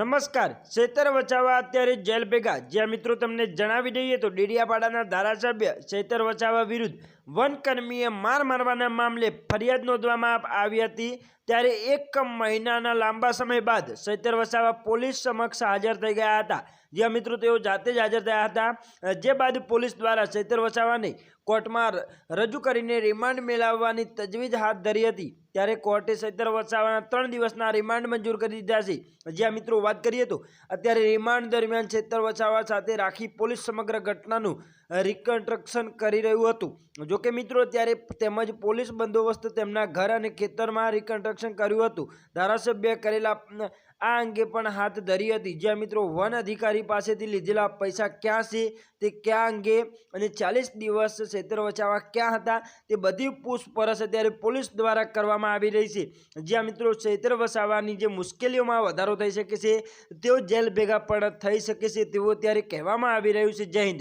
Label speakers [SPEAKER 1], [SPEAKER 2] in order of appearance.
[SPEAKER 1] નમસ્કાર. શેતર વચાવા અત્યારે જેલ ભેગા. જ્યાં મિત્રો તમને જણાવી દઈએ તો ડેડિયાપાડાના ધારાસભ્ય શેતર વચાવા વિરુદ્ધ વનકર્મીએ માર મારવાના મામલે ફરિયાદ નોંધવામાં આવી હતી. ત્યારે એક મહિનાના લાંબા સમય બાદ સૈતર વસાવા પોલીસ સમક્ષ હાજર થઈ ગયા હતા. જ્યાં મિત્રો તેઓ જાતે જ હાજર થયા હતા. જે બાદ પોલીસ દ્વારા સૈતર વસાવાને કોર્ટમાં રજૂ કરીને રિમાન્ડ મેળવવાની તજવીજ હાથ ધરી હતી. ત્યારે કોર્ટે સૈતર વસાવાના ત્રણ દિવસના રિમાન્ડ મંજૂર કરી દીધા છે. જ્યાં મિત્રો વાત કરીએ તો, અત્યારે રિમાન્ડ દરમિયાન સૈતર વસાવા સાથે રાખી પોલીસ સમગ્ર ઘટનાનું રિકન્સ્ટ્રક્શન કરી રહ્યું હતું. જોકે મિત્રો ત્યારે તેમજ પોલીસ બંદોબસ્ત તેમના ઘર અને ખેતરમાં રિકન્સ્ટ્રક્શન કર્યું હતું. ધારાસભ્ય કરેલા આ અંગે પણ હાથ ધરી હતી. જ્યાં મિત્રો વન અધિકારી પાસેથી લીધેલા પૈસા ક્યાં છે, તે ક્યાં અંગે અને ચાલીસ દિવસ ક્ષેત્ર વચાવા ક્યાં હતા, તે બધી પૂછપરછ અત્યારે પોલીસ દ્વારા કરવામાં આવી રહી છે. જ્યાં મિત્રો ક્ષેત્ર વસાવવાની જે મુશ્કેલીઓમાં વધારો થઈ શકે છે, તેઓ જેલ ભેગા પણ થઈ શકે છે તેવું ત્યારે કહેવામાં આવી રહ્યું છે. જય